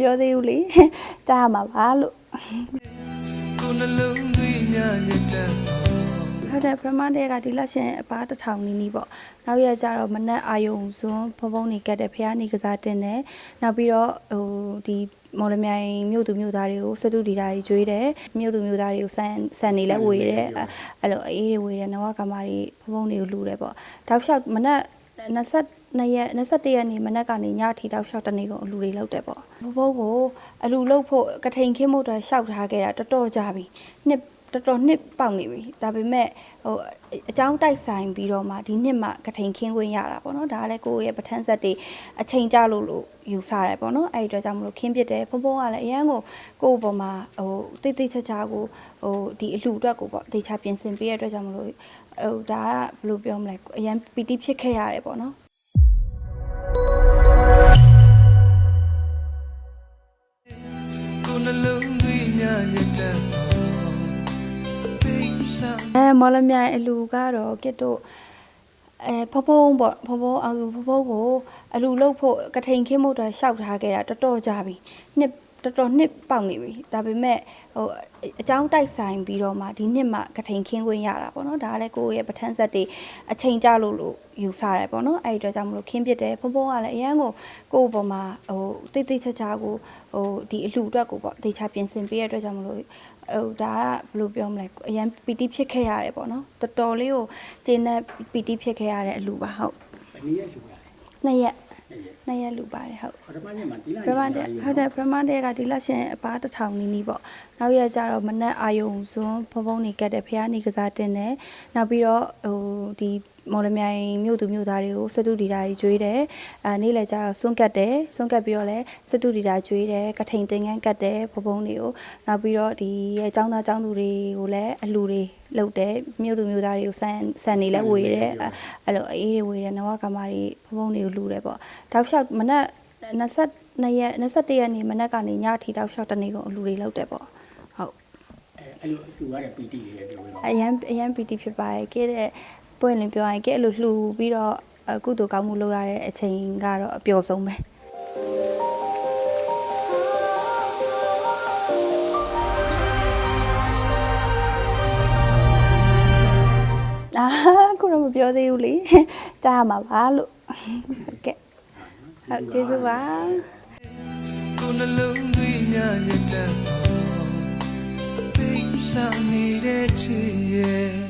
ပြောသေးဘူးလေကြားရမှာပါလို့ကိုယ်နှလုံးသွင်းရရတဲ့ပေါ်ဟုတ်တယ်ပရမတ်တဲ့ကဒီလက်ရှင်အပားတစ်ထောင်နီးနီးပေါ့နောက်ရက်ကျတော့မနက်အာယုံစွန်းဖုံဖုံနေကတ်တဲ့ဖះနေကစားတင်တယ်နောက်ပြီးတော့ဟိုဒီမော်လမြိုင်မြို့သူမြို့သားတွေကိုစတူဒီတာတွေကျွေးတယ်မြို့သူမြို့သားတွေကိုဆန်ဆန်နေလဲဝေတယ်အဲ့အဲ့လိုအေးတွေဝေတယ်နဝကမာတွေဖုံဖုံတွေကိုလူတယ်ပေါ့တောက်လျှောက်မနက် 22ရက်21ရက်နေ့မနက်ကနေညထီတောက်လျှောက်တနေ့ကုန်အလူတွေလောက်တယ်ပေါ့ဘဘကိုအလူလောက်ဖို့ကထိန်ခင်းဖို့အတွက်ရှောက်ထားခဲ့တာတော်တော်ကြာပြီနှစ် တော်တော်နှစ်ပေါက်နေပြီဒါပေမဲ့ဟိုအကြောင်းတိုက်ဆိုင်ပြီးတော့မှဒီနှစ်မှကထိန်ခင်းခွင့်ရတာပေါ့နော်ဒါကလည်းကိုယ့်ရဲ့ပဋ္ဌာန်းဆက်တွေအချိန်ကြလို့လို့ယူဆရတယ်ပေါ့နော်အဲ့ဒီအတွက်ကြောင့်မလို့ခင်းပြတယ်ဖုံဖုံကလည်းအရန်ကိုကိုယ့်အပေါ်မှာဟိုတိတ်တိတ်ချာချာကိုဟိုဒီအလှအတွက်ကိုပေါ့တေချာပြင်ဆင်ပေးရတဲ့အတွက်ကြောင့်မလို့ဟိုဒါကဘယ်လိုပြောမလဲအရန်ပီတိဖြစ်ခဲ့ရတယ်ပေါ့နော်ကိုယ်နှလုံးသွင်းရရတဲ့ပေါ်သိစား အဲမော်လမြိုင်အလူကတော့ကစ်တို့အဲဖဖုံးပေါ့ဖဖုံးအောင်စုဖဖုံးကိုအလူလုတ်ဖို့ကထိန်ခင်းဖို့အတွက်ရှောက်ထားခဲ့တာတော်တော်ကြာပြီနှစ် တော်တော်နှစ်ပေါက်နေပြီဒါပေမဲ့ဟိုအကြောင်းတိုက်ဆိုင်ပြီးတော့မှဒီနှစ်မှကထိန်ခင်းခွင့်ရတာပေါ့နော်ဒါကလည်းကိုယ့်ရဲ့ပဋ္ဌာန်းဆက်တွေအချိန်ကြလို့လို့ယူဆရတယ်ပေါ့နော်အဲ့ဒီအတွက်ကြောင့်မလို့ခင်းပြတယ်ဖဖုံးကလည်းအရန်ကိုကိုယ့်အပေါ်မှာဟိုတိတ်တိတ်ချာချာကိုဟိုဒီအလှအတွက်ကိုပေါ့တေချာပြင်ဆင်ပေးရတဲ့အတွက်ကြောင့်မလို့ဟိုဒါကဘယ်လိုပြောမလဲအရန်ပီတိဖြစ်ခဲ့ရတယ်ပေါ့နော်တော်တော်လေးကိုကျင်းတဲ့ပီတိဖြစ်ခဲ့ရတဲ့အလူပါဟုတ်ဘယ်နည်းရရှိပါလဲနှစ်ရက်အဲ့ဒီ နှစ်ရက်လူပါတယ်ဟုတ်ပထမနေ့မှာဒီလားပရမတ်တဲ့ဟုတ်တယ်ပရမတ်တဲ့ကဒီလက်ရှင်အပားတစ်ထောင်နီးနီးပေါ့နောက်ရက်ကျတော့မနက်အာယုံစွန်းဖုံဖုံနေကတ်တဲ့ဖះနေကစားတင်တယ်နောက်ပြီးတော့ဟိုဒီ မော်လမြိုင်မြို့သူမြို့သားတွေကိုစတူဒီတာတွေကျွေးတယ်အဲနေ့လည်းကျတော့စွန့်ကတ်တယ်စွန့်ကတ်ပြီးတော့လည်းစတူဒီတာကျွေးတယ်ကထိန်တင်ငန်းကတ်တယ်ဖုံဖုံတွေကိုနောက်ပြီးတော့ဒီရဲ့ចောင်းသားចောင်းသူတွေကိုလည်းအလူတွေလှုပ်တယ်မြို့သူမြို့သားတွေကိုဆန်ဆန်နေလဲဝေတယ်အဲအဲ့လိုအေးတွေဝေတယ်နဝကမာတွေဖုံဖုံတွေကိုလူတယ်ပေါ့တောက်လျှောက်မနက်22ရက်21ရက်နေ့မနက်ကနေညထီတောက်လျှောက်တနေ့ကုန်အလူတွေလောက်တယ်ပေါ့ဟုတ်အဲအဲ့လိုသူရတဲ့ပီတိတွေပြောလို့အရန်အရန်ပီတိဖြစ်ပါတယ်ကဲတဲ့ ပွင့်လင်းပြောရရင်ကဲအဲ့လိုလှူပြီးတော့အကုသိုလ်ကောင်းမှုလုပ်ရတဲ့အချိန်ကတော့အပျော်ဆုံးပဲအာကိုတော့မပြောသေးဘူးလေကြားရမှာပါလို့ဟုတ်ကဲ့ဟုတ်ကျေးဇူးပါကိုယ်နှလုံးသွင်းရရတဲ့ပေါ်သိစားနေတဲ့ချစ်ရဲ့